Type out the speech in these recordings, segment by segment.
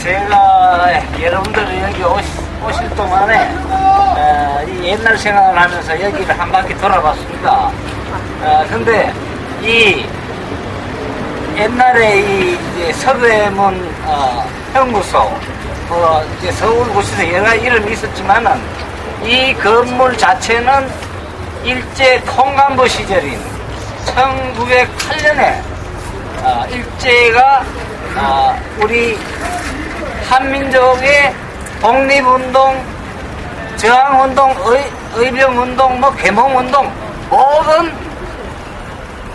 제가 여러분들 여기 오시, 오실 동안에 어, 이 옛날 생각을 하면서 여기를 한 바퀴 돌아봤습니다. 어, 근데 이 옛날에 이 서대문 어, 형무소 뭐 이제 서울구치소 여러 가지 이름이 있었지만은 이 건물 자체는 일제 통감부 시절인 1908년에 어, 일제가 어, 우리 한민족의 독립운동, 저항운동, 의, 의병운동, 뭐 개몽운동 모든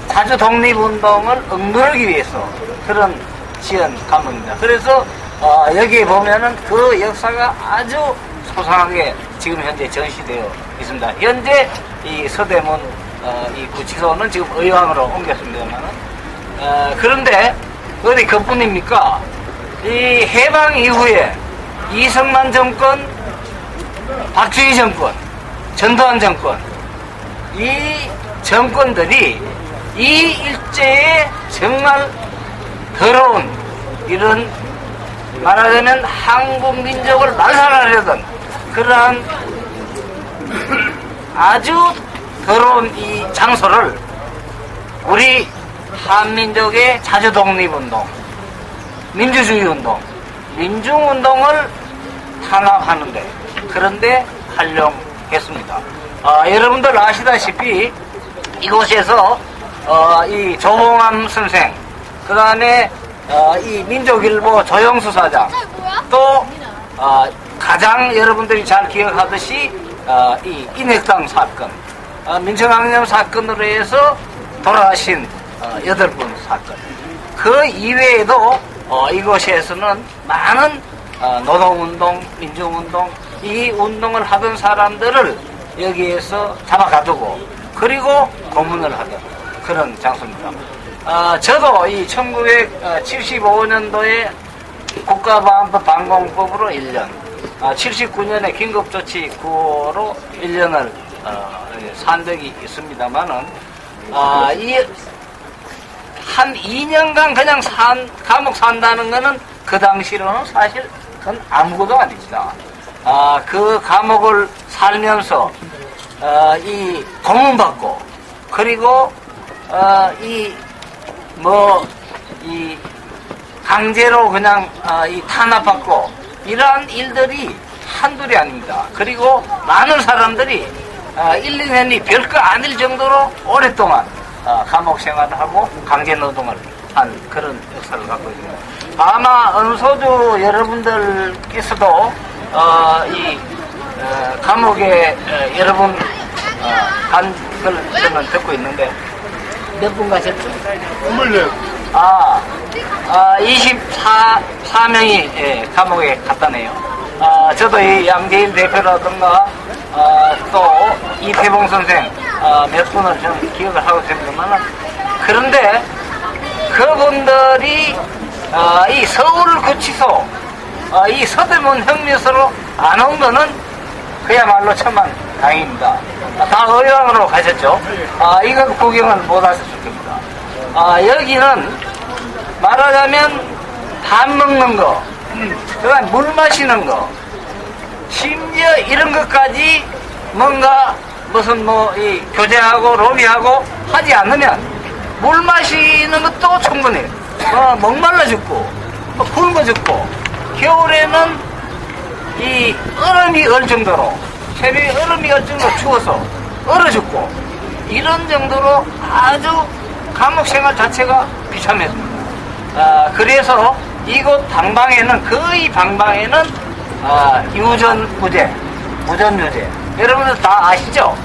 자주 독립운동을 억누르기 위해서 그런 지은 감옥입니다. 그래서 어, 여기에 보면은 그 역사가 아주 소상하게 지금 현재 전시되어 있습니다. 현재 이 서대문 어, 이 구치소는 지금 의왕으로 옮겼습니다만은 어, 그런데 어디 그뿐입니까? 이 해방 이후에 이승만 정권, 박주희 정권, 전두환 정권 이 정권들이 이 일제에 정말 더러운 이런 말하자면 한국 민족을 말살하려던 그러한 아주 더러운 이 장소를 우리 한민족의 자주 독립운동, 민주주의 운동, 민중운동을 탄압하는데 그런데 활용했습니다. 어, 여러분들 아시다시피 이곳에서 어, 이 조홍암 선생, 그 다음에 어, 이 민족일보 조영수 사장, 또 어, 가장 여러분들이 잘 기억하듯이 어, 이 인핵당 사건, 어, 민청학령 사건으로 해서 돌아가신 어, 여덟 분 사건. 그 이외에도 어, 이곳에서는 많은 어, 노동운동, 민중운동, 이 운동을 하던 사람들을 여기에서 잡아가두고 그리고 고문을 하던 그런 장소입니다. 어, 저도 이 1975년도에 국가보안법 방공법으로 1년, 79년에 긴급조치 구호로 1년을 산 적이 있습니다만은 아, 이, 한 2년간 그냥 산, 감옥 산다는 거는 그 당시로는 사실 그건 아무것도 아닙니다. 아, 그 감옥을 살면서, 어, 이 고문받고, 그리고, 어, 이, 뭐, 이, 강제로 그냥, 어, 이 탄압받고, 이러한 일들이 한둘이 아닙니다. 그리고 많은 사람들이 어, 1, 2년이 별거 아닐 정도로 오랫동안 어, 감옥 생활을 하고 강제 노동을 한 그런 역사를 갖고 있습니다. 아마 은소주 여러분들께서도 어, 이 어, 감옥에 어, 여러분 어, 간걸 저는 듣고 있는데 몇 분 가셨죠? 24. 아, 아 24, 4명이 예, 감옥에 갔다네요. 아, 저도 이 양재인 대표라든가 아, 또 이태봉 선생 아, 몇 분을 저는 기억을 하고 있습니다만 그런데 그분들이 아, 이 서울구치소 아, 이 서대문 혁명소로 안 온 거는 그야말로 천만 다행입니다. 아, 다 의왕으로 가셨죠? 아, 이거 구경을 못 하셨을 겁니다. 아, 여기는 말하자면 밥 먹는 거, 그다음 물 마시는 거, 심지어 이런 것까지 뭔가 무슨 뭐 이 교제하고 로비하고 하지 않으면 물 마시는 것도 충분해. 어, 목말라 죽고, 뭐 굶어 죽고, 겨울에는 이 얼음이 얼 정도로 새벽에 얼음이 얼 정도로 추워서 얼어 죽고 이런 정도로 아주 감옥 생활 자체가 비참했습니다. 아, 그래서 이곳 방방에는 거의 방방에는 아, 유전 무죄, 무전 유죄 여러분들 다 아시죠?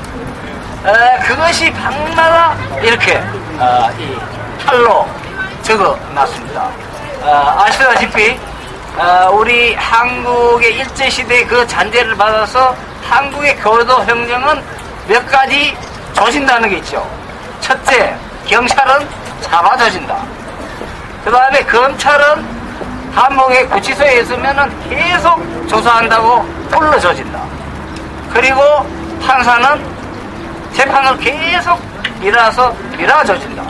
에, 그것이 방마다 이렇게 아, 이 칼로 적어 놨습니다. 아, 아시다시피 아, 우리 한국의 일제시대 그 잔재를 받아서 한국의 교도 행정은 몇 가지 조진다는 게 있죠. 첫째, 경찰은 잡아줘진다. 그 다음에 검찰은 감옥에 구치소에 있으면은 계속 조사한다고 불러줘진다. 그리고 판사는 재판을 계속 밀어서 밀어줘진다.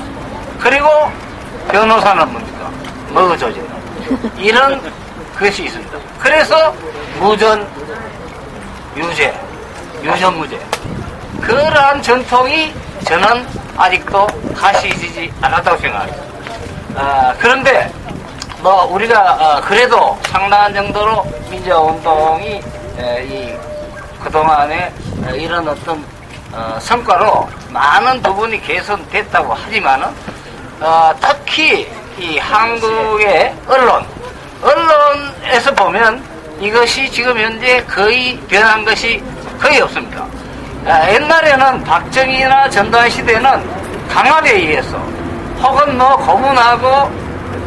그리고 변호사는 뭡니까? 먹어줘진다. 이런 그것이 있습니다. 그래서 무전 유죄, 유전무죄 그러한 전통이 저는 아직도 가시지지 않았다고 생각합니다. 아, 그런데 뭐 우리가 어, 그래도 상당한 정도로 민주화운동이 에, 이 그동안에 어, 이런 어떤 어, 성과로 많은 부분이 개선됐다고 하지만은 어, 특히 이 한국의 언론 언론에서 보면 이것이 지금 현재 거의 변한 것이 거의 없습니다. 아, 옛날에는 박정희나 전두환 시대는 강압에 의해서 혹은 뭐 고문하고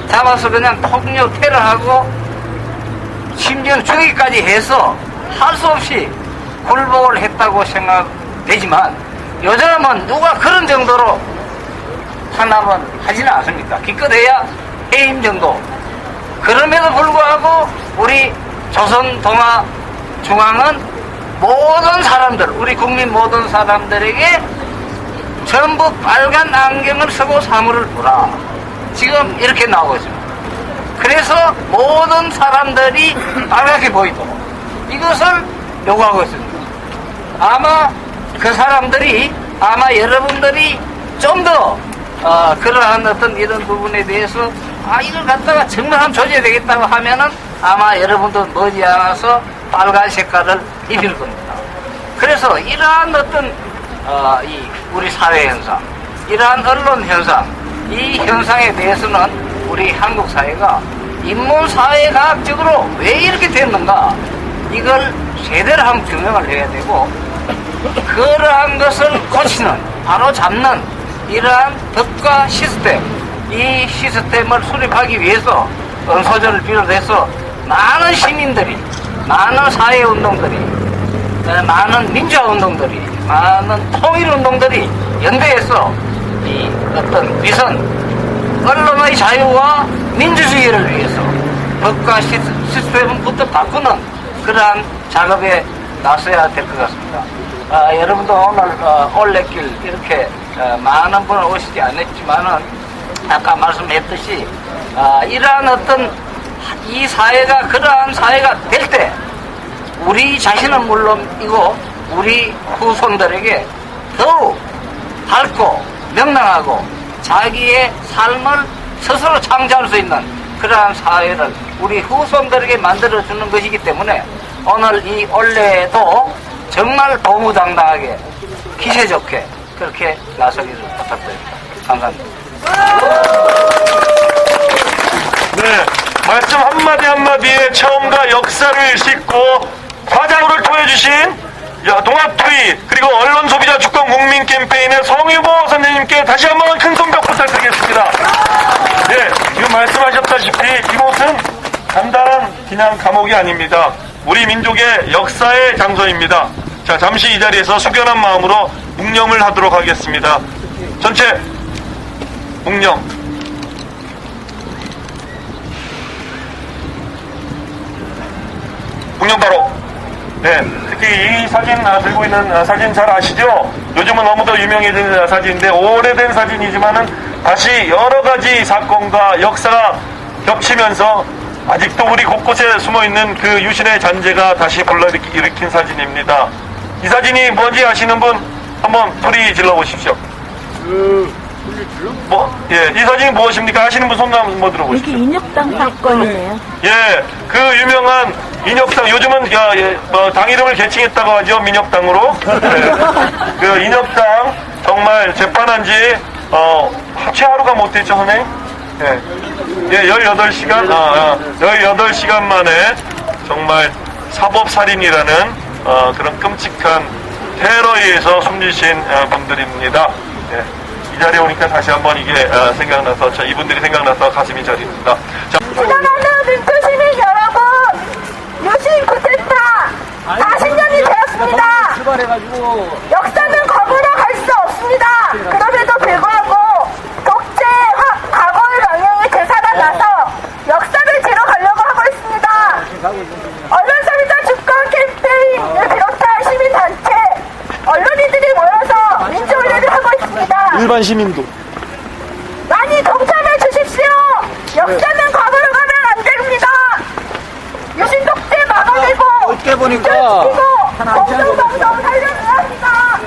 잡아서 그냥 폭력 테러하고 심지어는 죽이기까지 해서 할 수 없이 굴복을 했다고 생각되지만 요즘은 누가 그런 정도로 탄압은 하지는 않습니까? 기껏해야 해임 정도. 그럼에도 불구하고 우리 조선 동아 중앙은 모든 사람들, 우리 국민 모든 사람들에게 전부 빨간 안경을 쓰고 사물을 보라. 지금 이렇게 나오고 있습니다. 그래서 모든 사람들이 빨갛게 보이도록 이것을 요구하고 있습니다. 아마 그 사람들이 아마 여러분들이 좀더 어, 그러한 어떤 이런 부분에 대해서 아 이걸 갖다가 정말 한번 조져야 되겠다고 하면은 아마 여러분도 머지않아서 빨간 색깔을 입힐 겁니다. 그래서 이러한 어떤 어, 이 우리 사회 현상, 이러한 언론 현상, 이 현상에 대해서는 우리 한국 사회가 인문 사회 과학적으로 왜 이렇게 됐는가 이걸 제대로 한번 규명을 해야 되고 그러한 것을 고치는 바로 잡는 이러한 법과 시스템 이 시스템을 수립하기 위해서 은소전을 비롯해서 많은 시민들이 많은 사회운동들이 에, 많은 민주화운동들이 많은 통일운동들이 연대해서 이 어떤 위선 언론의 자유와 민주주의를 위해서 법과 시스- 시스템부터 바꾸는 그러한 작업에 나서야 될 것 같습니다. 아, 여러분도 오늘 어, 올레길 이렇게 어, 많은 분을 오시지 않았지만은 아까 말씀했듯이 아, 이러한 어떤 이 사회가 그러한 사회가 될 때 우리 자신은 물론이고 우리 후손들에게 더욱 밝고 명랑하고 자기의 삶을 스스로 창조할 수 있는 그러한 사회를 우리 후손들에게 만들어주는 것이기 때문에 오늘 이 올레도 정말 도무당당하게 기세 좋게 그렇게 나서기를 부탁드립니다. 감사합니다. 네, 말씀 한마디 한마디에 처음과 역사를 싣고 화장으로 통해 주신 야, 동아투이 그리고 언론 소비자 주권 국민 캠페인의 성유보 선생님께 다시 한번 큰 손뼉 부탁드리겠습니다. 네, 지금 말씀하셨다시피 이곳은 간단한 그냥 감옥이 아닙니다. 우리 민족의 역사의 장소입니다. 자, 잠시 이 자리에서 숙연한 마음으로 묵념을 하도록 하겠습니다. 전체 묵념. 공룡바로. 네, 특히 이 사진 아, 들고 있는 아, 사진 잘 아시죠? 요즘은 너무도 유명해진 아, 사진인데 오래된 사진이지만은 다시 여러 가지 사건과 역사가 겹치면서 아직도 우리 곳곳에 숨어 있는 그 유신의 잔재가 다시 불러일으킨 사진입니다. 이 사진이 뭔지 아시는 분 한번 소리 질러 보십시오. 뭐, 예, 이 사진이 무엇입니까? 아시는 분 손 한번 들어보십시오. 이게 인혁당 사건이네요. 예, 그 유명한 인혁당, 요즘은 야, 예, 뭐, 당 이름을 개칭했다고 하죠, 민혁당으로. 예, 그 인혁당 정말 재판한 지, 어, 채 하루가 못 됐죠, 선생님? 예, 예 18시간, 아, 아, 18시간 만에 정말 사법살인이라는 어, 그런 끔찍한 테러에 의해서 숨지신 어, 분들입니다. 예, 이 자리에 오니까 다시 한번 이게 어, 생각나서, 저 이분들이 생각나서 가슴이 저립니다. 자, 사랑하는 민주 시민 여러분, 유신 쿠데타 40년이 되었습니다. 역사는 거부로 갈 수 없습니다. 그럼에도 불구하고 독재 화- 과거의 방향이 되살아나서 역사를 지러 가려고 하고 있습니다. 언론소비자 주권 캠페인을 비롯한 시민단체, 언론인들이 모여서 민주훈련을 하고 있습니다. 일반 시민도 많이 동참해 주십시오. 역사는 과거로 가면 안 됩니다. 보니까 공정방송 살려줘야 합니다.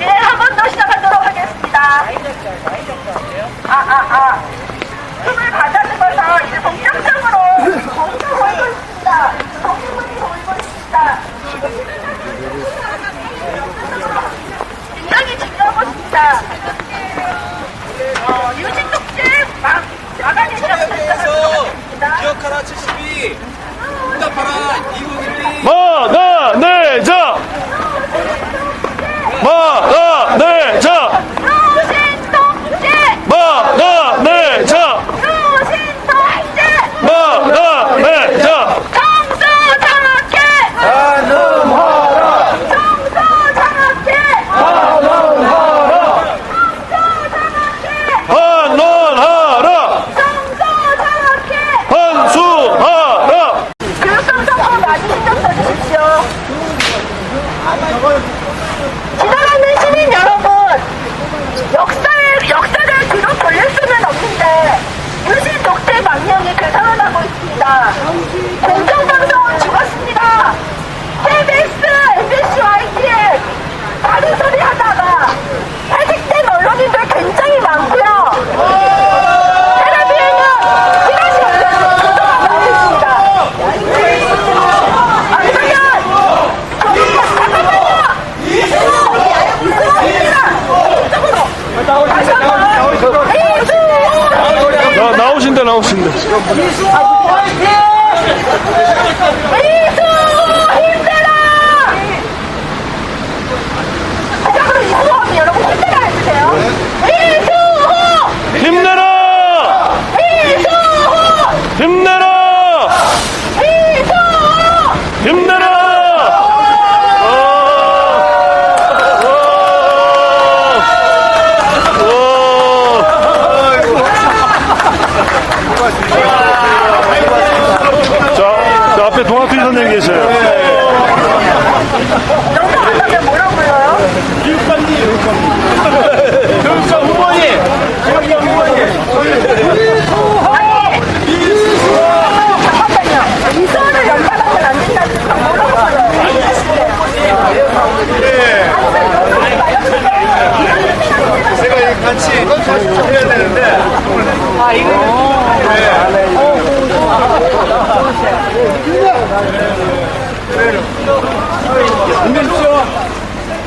예, 한 번 더 시작하도록 하겠습니다. 아, 아, 아. 힘을 받아들어서 이제 본격적으로 공정 돌고 있습니다. 정신문이 돌고 있습니다. 굉장히 중요하고 있습니다. 어, 유진 독재 막, 막아내지 않겠습니다. 기억하라 72 응답하라 2012 막아내자! 계세요. 영상한다면 뭐라고 불러요? 교육감 후보님! 아니, 잠깐만요. 이수호를 연관하면 안 된다는 건 뭐라고 불러요? 제가 같이 해야 되는데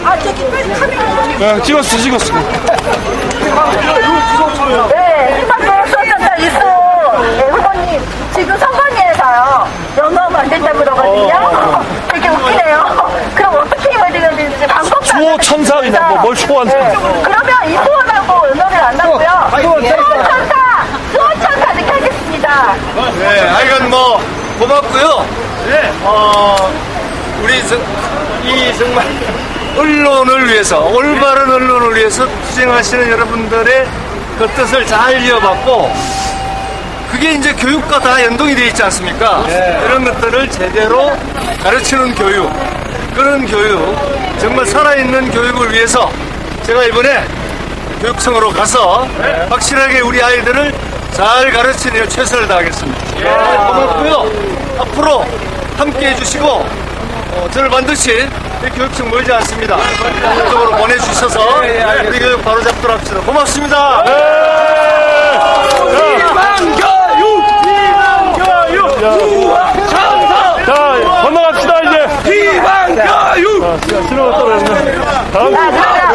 아, 저기 빨리 카메라 좀. 네, 찍었어, 찍었어. 네, 희망으로 쏘셨다 이수 네, 후보님 지금 선관위에서요 연어하면 안 된다고 그러거든요 되게 웃기네요 그럼 어떻게 드려야 되는지 방법 수호 천사이나 뭐, 뭘 수호한다. 그러면 이수원하고 연어를 안 하고요 수호 천사 수호 천사 이렇게 하겠습니다 네, 하여간 뭐 고맙고요. 어, 우리 저, 이 정말 언론을 위해서 올바른 언론을 위해서 투쟁하시는 여러분들의 그 뜻을 잘 이어받고 그게 이제 교육과 다 연동이 되어 있지 않습니까? 이런 것들을 제대로 가르치는 교육, 그런 교육, 정말 살아있는 교육을 위해서 제가 이번에 교육청으로 가서 확실하게 우리 아이들을 잘 가르치는 최선을 다하겠습니다. 고맙고요. 앞으로 함께 해주시고 어, 저를 반드시 이 교육청 멀지 않습니다. 이쪽으로 보내주셔서 우리 교육 바로 잡도록 합시다. 고맙습니다. 자, 건너갑시다, 이제. 비방교육! 자, 신호가 떨어졌네. 다음.